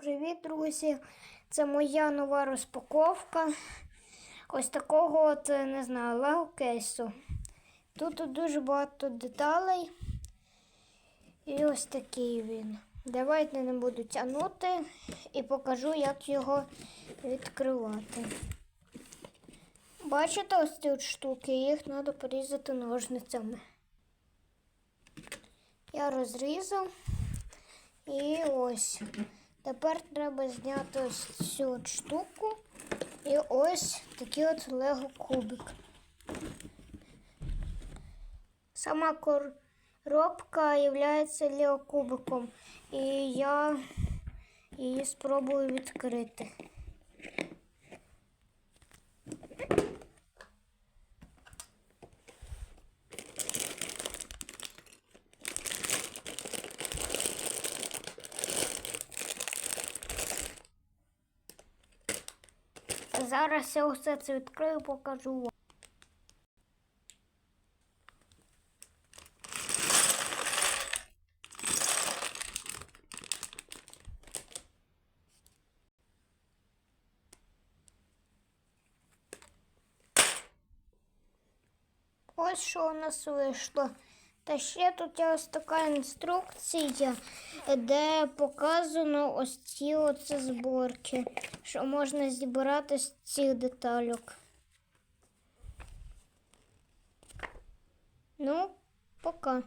привіт, друзі! Це моя нова розпаковка. Ось такого от, е, не знаю, лего кейсу. Тут дуже багато деталей. І ось такий він. Давайте не буду тягнути і покажу, як його відкривати. Бачите ось ці штуки, їх треба порізати ножницями. Я розрізав. І ось. Тепер треба зняти ось цю от штуку. І ось такий от лего кубик. Сама коробка є лего кубиком. І я її спробую відкрити. Зараз я усе це відкрию покажу вам. Ось що у нас вийшло. Та ще тут є ось така інструкція, де показано ось ці оці зборки, що можна зібрати з цих детальок. Ну, пока.